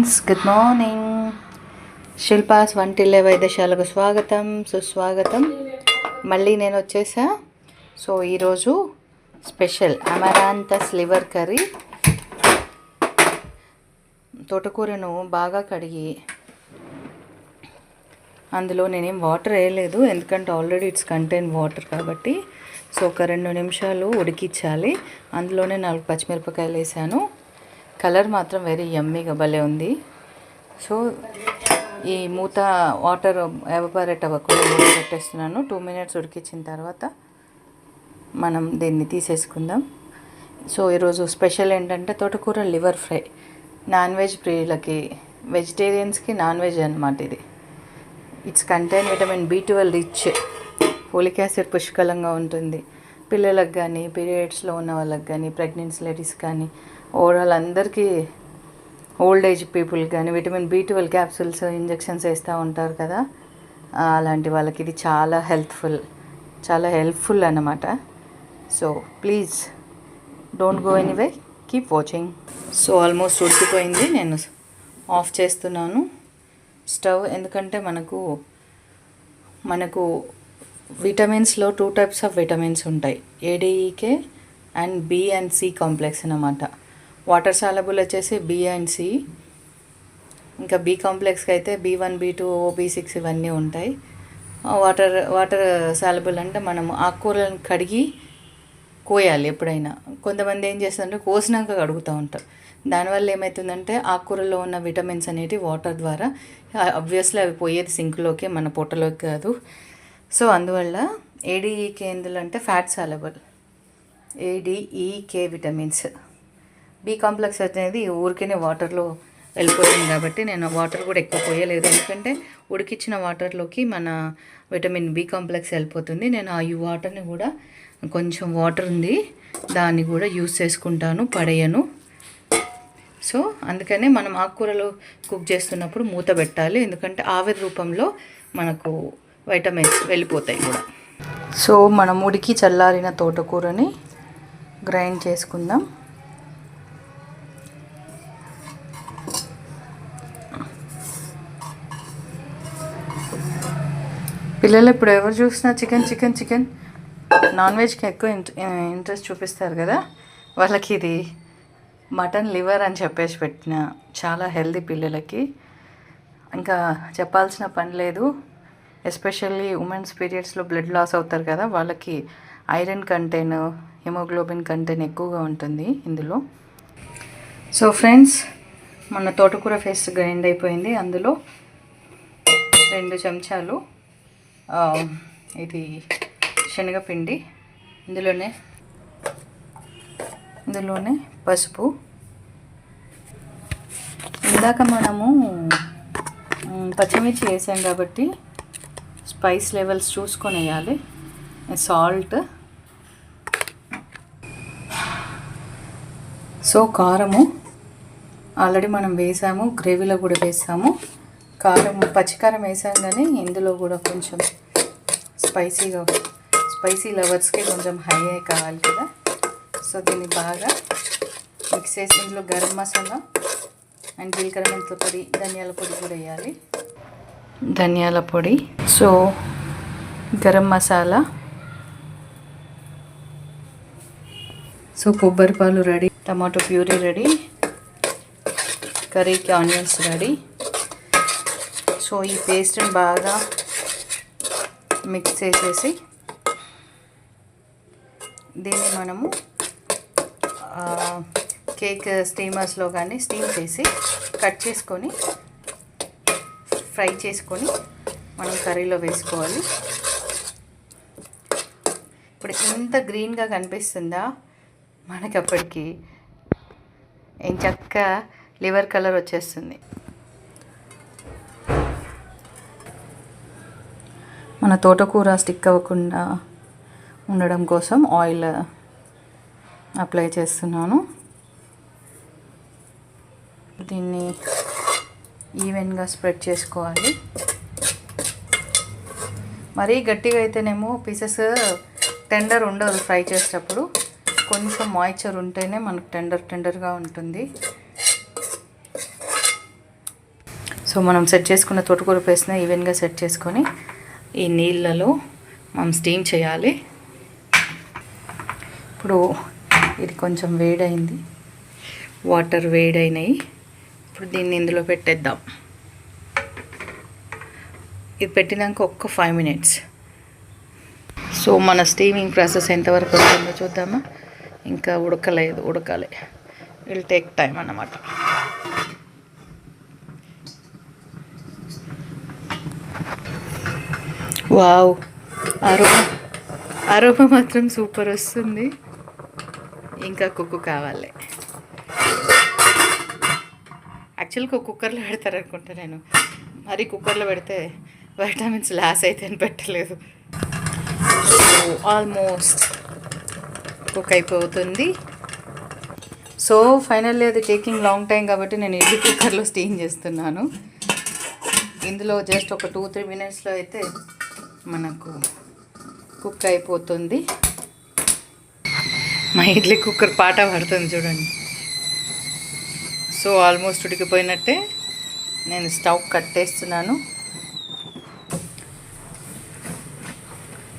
Friends good morning Shilpa's వంటిల్లే వైద్యశాలకు స్వాగతం సుస్వాగతం. మళ్ళీ నేను వచ్చేసా. సో ఈరోజు స్పెషల్ అమరాంతస్ లివర్ కర్రీ. తోటకూరను బాగా కడిగి అందులో నేనేం వాటర్ వేయలేదు ఎందుకంటే ఆల్రెడీ ఇట్స్ కంటైన్ వాటర్ కాబట్టి. సో ఒక రెండు నిమిషాలు ఉడికించాలి. అందులోనే నాలుగు పచ్చిమిరపకాయలు వేసాను. కలర్ మాత్రం వెరీ యమ్మీగా భలే ఉంది. సో ఈ మూత వాటర్ ఎవాపరేట్ అవ్వకుండా పెట్టేస్తున్నాను. టూ మినిట్స్ ఉడికించిన తర్వాత మనం దీన్ని తీసేసుకుందాం. సో ఈరోజు స్పెషల్ ఏంటంటే తోటకూర లివర్ ఫ్రై నాన్ వెజ్ ప్రియులకి వెజిటేరియన్స్కి నాన్ వెజ్ అనమాట ఇది. It's contain vitamin B twelve rich folic acid పుష్కలంగా ఉంటుంది. పిల్లలకు కానీ పీరియడ్స్లో ఉన్న వాళ్ళకి కానీ ప్రెగ్నెన్సీ లేడీస్ కానీ ఓవరాల్ అందరికీ ఓల్డ్ ఏజ్ పీపుల్ కానీ vitamin B twelve capsules injections వేస్తూ ఉంటారు కదా. అలాంటి వాళ్ళకి ఇది చాలా హెల్త్ఫుల్ చాలా హెల్ప్ఫుల్ అన్నమాట. So please don't go anyway keep watching. So almost ఉడికిపోయింది నేను ఆఫ్ చేస్తున్నాను. స్టవ్ ఎందుకంటే మనకు మనకు విటమిన్స్లో టూ టైప్స్ ఆఫ్ విటమిన్స్ ఉంటాయి A D E K and B and C complex అన్నమాట. వాటర్ సాలబుల్ వచ్చేసి బి అండ్ సి. ఇంకా బి కాంప్లెక్స్కి అయితే B one B two B six ఇవన్నీ ఉంటాయి. వాటర్ వాటర్ సాలబుల్ అంటే మనం ఆకుకూరలను కడిగి కోయాలి ఎప్పుడైనా. కొంతమంది ఏం చేస్తారంటే కోసినాక కడుగుతూ ఉంటారు. దానివల్ల ఏమవుతుందంటే ఆకుకూరలో ఉన్న విటమిన్స్ అనేవి వాటర్ ద్వారా అబ్వియస్లీ అవి పోయేది సింక్లోకి మన పొట్టలోకి కాదు. సో అందువల్ల ఏడీఈకే ఎందులో అంటే fat soluble A D E K vitamins B complex అనేది ఊరికేనే వాటర్లో వెళ్ళిపోతుంది కాబట్టి నేను వాటర్ కూడా ఎక్కువ పోయలేదు. ఎందుకంటే ఉడికిచ్చిన వాటర్లోకి మన విటమిన్ బి కాంప్లెక్స్ వెళ్ళిపోతుంది. నేను ఆ ఈ వాటర్ని కూడా కొంచెం వాటర్ ఉంది దాన్ని కూడా యూస్ చేసుకుంటాను పడేయను. సో అందుకనే మనం ఆకుకూరలు కుక్ చేస్తున్నప్పుడు మూత పెట్టాలి. ఎందుకంటే ఆవిరి రూపంలో మనకు వైటమిన్స్ వెళ్ళిపోతాయి కూడా. సో మనం ఉడికి చల్లారిన తోటకూరని గ్రైండ్ చేసుకుందాం. పిల్లలు ఇప్పుడు ఎవరు చూసినా చికెన్ చికెన్ చికెన్. నాన్ వెజ్కి ఎక్కువ ఇంట్రెస్ట్ చూపిస్తారు కదా. వాళ్ళకి ఇది మటన్ లివర్ అని చెప్పేసి పెట్టిన చాలా హెల్దీ పిల్లలకి. ఇంకా చెప్పాల్సిన పని లేదు. ఎస్పెషల్లీ ఉమెన్స్ పీరియడ్స్లో బ్లడ్ లాస్ అవుతారు కదా వాళ్ళకి ఐరన్ కంటెంట్ హిమోగ్లోబిన్ కంటెంట్ ఎక్కువగా ఉంటుంది ఇందులో. సో ఫ్రెండ్స్ మన తోటకూర ఫేస్ గ్రైండ్ అయిపోయింది. అందులో రెండు చెంచాలు ఇది శనగపిండి. ఇందులోనే ఇందులోనే పసుపు. ఇందాక మనము పచ్చిమిర్చి వేసాం కాబట్టి స్పైస్ లెవెల్స్ చూసుకొని వేయాలి. సాల్ట్. సో కారము. ఆల్రెడీ మనం వేసాము గ్రేవీలో కూడా వేసాము. కారం పచ్చికారం వేసాం కానీ ఇందులో కూడా కొంచెం స్పైసీగా స్పైసీ లవర్స్కి కొంచెం హై కావాలి కదా. సో దీన్ని బాగా మిక్స్ చేసి ఇందులో గరం మసాలా అండ్ జీలకర్ర మెంతుల పొడి ధనియాల పొడి కూడా వేయాలి. ధనియాల పొడి. సో గరం మసాలా. సో కొబ్బరి పాలు రెడీ టమాటో ప్యూరీ రెడీ కర్రీకి ఆనియన్స్ రెడీ. సో ఈ పేస్ట్ని బాగా మిక్స్ చేసేసి దీన్ని మనము కేక్ స్టీమర్స్లో కానీ స్టీమ్ చేసి కట్ చేసుకొని ఫ్రై చేసుకొని మనం కర్రీలో వేసుకోవాలి. ఇప్పుడు ఇంత గ్రీన్గా కనిపిస్తుందా? మనకి అప్పటికి. ఏం చక్క లివర్ కలర్ వచ్చేస్తుంది. మన తోటకూర స్టిక్ అవ్వకుండా ఉండడం కోసం ఆయిల్ అప్లై uh, చేస్తున్నాను. దీన్ని ఈవెన్గా స్ప్రెడ్ చేసుకోవాలి. మరీ గట్టిగా అయితేనేమో పీసెస్ టెండర్ uh, ఉండదు ఫ్రై చేసేటప్పుడు. కొంచెం మాయిశ్చర్ ఉంటేనే మనకు టెండర్ టెండర్గా ఉంటుంది. సో మనం సెట్ చేసుకున్న తోటకూర పేస్ట్ని ఈవెన్గా సెట్ చేసుకొని ఈ నీళ్ళలో మనం స్టీమ్ చేయాలి. ఇప్పుడు ఇది కొంచెం వేడైంది. వాటర్ వేడైనాయి. ఇప్పుడు దీన్ని ఇందులో పెట్టేద్దాం. ఇది పెట్టినాక ఒక్క ఫైవ్ మినిట్స్. సో మన స్టీమింగ్ ప్రాసెస్ ఎంతవరకు వస్తుందో చూద్దామా? ఇంకా ఉడకలేదు ఉడకాలి. విల్ టేక్ టైం అన్నమాట. వావ్. అరోమా అరోమా మాత్రం సూపర్ వస్తుంది. ఇంకా కుక్కు కావాలి. యాక్చువల్గా కుక్కర్లో పెడతారు అనుకుంటా నేను. మరి కుక్కర్లో పెడితే వైటమిన్స్ లాస్ అయితే అని పెట్టలేదు. ఆల్మోస్ట్ కుక్ అయిపోతుంది. సో ఫైనల్లీ అది టేకింగ్ లాంగ్ టైం కాబట్టి నేను ఇడ్లీ కుక్కర్లో స్టీమ్ చేస్తున్నాను. ఇందులో జస్ట్ ఒక టూ త్రీ మినిట్స్లో అయితే మనకు కుక్ అయిపోతుంది. మా ఇడ్లీ కుక్కర్ పాట పడుతుంది చూడండి. సో ఆల్మోస్ట్ ఉడికిపోయినట్టే నేను స్టవ్ కట్టేస్తున్నాను.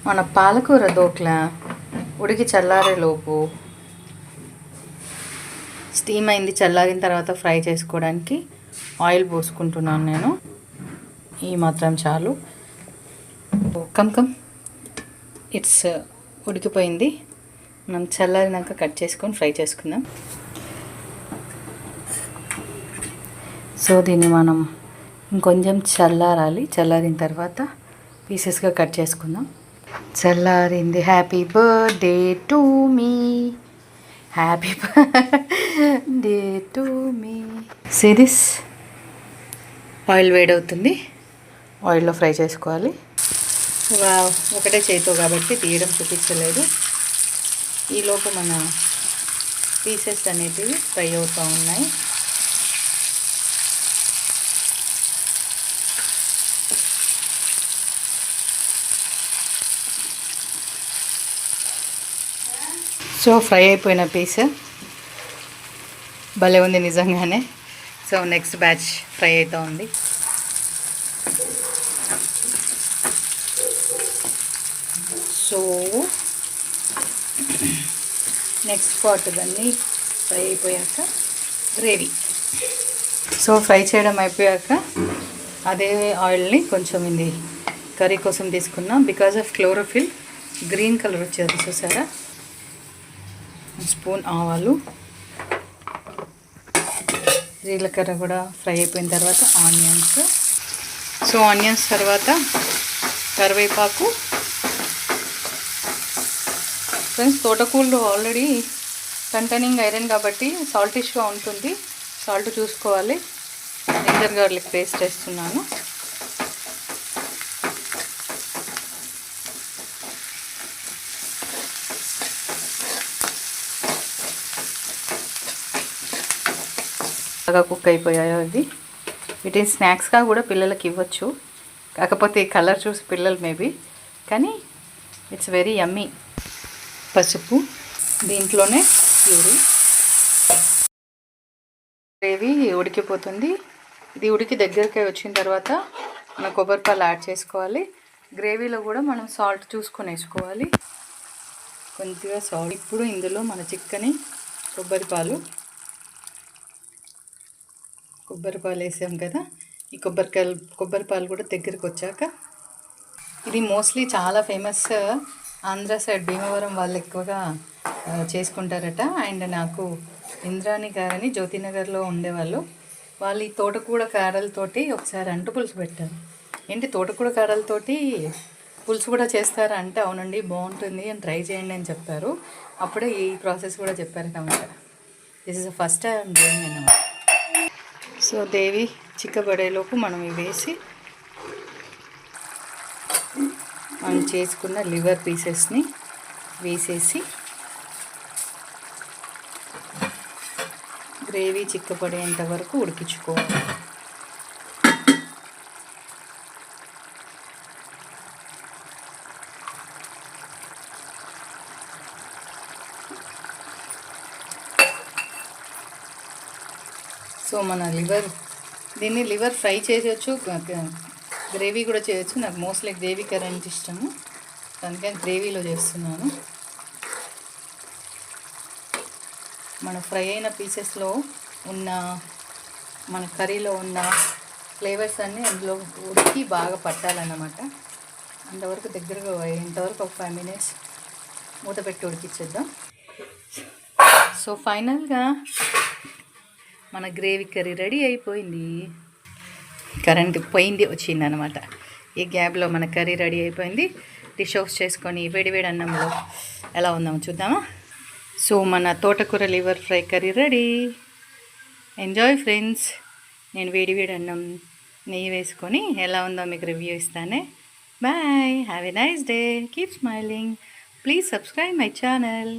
మన పాలకూర దోట్ల ఉడికి చల్లారే లోపు స్టీమ్ అయింది చల్లారిన తర్వాత ఫ్రై చేసుకోవడానికి ఆయిల్ పోసుకుంటున్నాను నేను. ఈ మాత్రం చాలు. Come come. ఇట్స్ uh, ఉడికిపోయింది. మనం చల్లారినాక కట్ చేసుకొని ఫ్రై చేసుకుందాం. సో దీన్ని మనం ఇంకొంచెం చల్లారాలి. చల్లారిన తర్వాత పీసెస్గా కట్ చేసుకుందాం. చల్లారింది happy birthday to me. Happy birthday to me. Series oil వేడవుతుంది. ఆయిల్లో ఫ్రై చేసుకోవాలి. ఒకటే చేతితో కాబట్టి తీయడం చూపించలేదు. ఈలోపు మన పీసెస్ అనేటివి ఫ్రై అవుతూ ఉన్నాయి. సో ఫ్రై అయిపోయిన పీస్. భలే ఉంది నిజంగానే. సో నెక్స్ట్ బ్యాచ్ ఫ్రై అవుతూ ఉంది. సో నెక్స్ట్ పార్ట్ ఇవన్నీ ఫ్రై అయిపోయాక గ్రేవీ. సో ఫ్రై చేయడం అయిపోయాక అదే ఆయిల్ని కొంచెం ఇది కర్రీ కోసం తీసుకున్నాం. Because of chlorophyll green colour వచ్చేది చూసారా? స్పూన్ ఆవాలు జీలకర్ర కూడా ఫ్రై అయిపోయిన తర్వాత ఆనియన్స్. సో ఆనియన్స్ తర్వాత కరివేపాకు ఫ్రెండ్స్ తోటకూరలో ఆల్రెడీ కంటైనింగ్ ఐరన్ కాబట్టి సాల్టిష్గా ఉంటుంది. సాల్ట్ చూసుకోవాలి. జింజర్ గార్లిక్ పేస్ట్ వేస్తున్నాను. బాగా కుక్ అయిపోయాయో అది వీటిని స్నాక్స్గా కూడా పిల్లలకి ఇవ్వచ్చు. కాకపోతే కలర్ చూసి పిల్లలు మేబీ. కానీ ఇట్స్ వెరీ యమ్మీ పసుపు దీంట్లోనే ప్యూరీ. గ్రేవీ ఉడికిపోతుంది. ఇది ఉడికి దగ్గరికి వచ్చిన తర్వాత మన కొబ్బరిపాలు యాడ్ చేసుకోవాలి. గ్రేవీలో కూడా మనం సాల్ట్ చూసుకొని వేసుకోవాలి. కొద్దిగా సాల్ట్. ఇప్పుడు ఇందులో మన చిక్కని కొబ్బరిపాలు కొబ్బరిపాలు వేసాం కదా. ఈ కొబ్బరికాయలు కొబ్బరిపాలు కూడా దగ్గరికి వచ్చాక ఇది మోస్ట్లీ చాలా ఫేమస్ ఆంధ్ర సైడ్ భీమవరం వాళ్ళు ఎక్కువగా చేసుకుంటారట. అండ్ నాకు ఇంద్రాణి గారని జ్యోతినగర్లో ఉండేవాళ్ళు. వాళ్ళు ఈ తోటకూడ కాడలతోటి ఒకసారి అంటు పులుసు పెట్టారు. ఏంటి తోటకూడ కాడలతోటి పులుసు కూడా చేస్తారా అంటే అవునండి బాగుంటుంది అని ట్రై చేయండి అని చెప్పారు. అప్పుడే ఈ ప్రాసెస్ కూడా చెప్పారట this is the first time doing అనమాట సో దేవి చిక్కబడేలోపు మనం ఇవి వేసి మనం చేసుకున్న లివర్ పీసెస్ని వేసేసి గ్రేవీ చిక్కపడేంత వరకు ఉడికించుకోవాలి. సో మన లివర్ దీన్ని లివర్ ఫ్రై చేయొచ్చు గ్రేవీ కూడా చేయొచ్చు. నాకు మోస్ట్లీ గ్రేవీ కర్రీ అంటే ఇష్టము. అందుకని గ్రేవీలో చేస్తున్నాను. మన ఫ్రై అయిన పీసెస్లో ఉన్న మన కర్రీలో ఉన్న ఫ్లేవర్స్ అన్నీ అందులో ఉడికి బాగా పట్టాలన్నమాట. అంతవరకు దగ్గరగా ఇంతవరకు ఒక ఫైవ్ మినిట్స్ మూత పెట్టి ఉడికిచ్చేద్దాం. సో ఫైనల్గా మన గ్రేవీ కర్రీ రెడీ అయిపోయింది. కరెంట్ పోయింది వచ్చింది అనమాట ఈ గ్యాప్లో మన కర్రీ రెడీ అయిపోయింది. డిష్ ఆఫ్ చేసుకొని వేడివేడి అన్నంలో ఎలా ఉందామో చూద్దామా? సో మన తోటకూర liver fry curry ready. Enjoy friends నేను వేడివేడి అన్నం నెయ్యి వేసుకొని ఎలా ఉందో మీకు రివ్యూ ఇస్తానే. Bye have a nice day keep smiling please subscribe my channel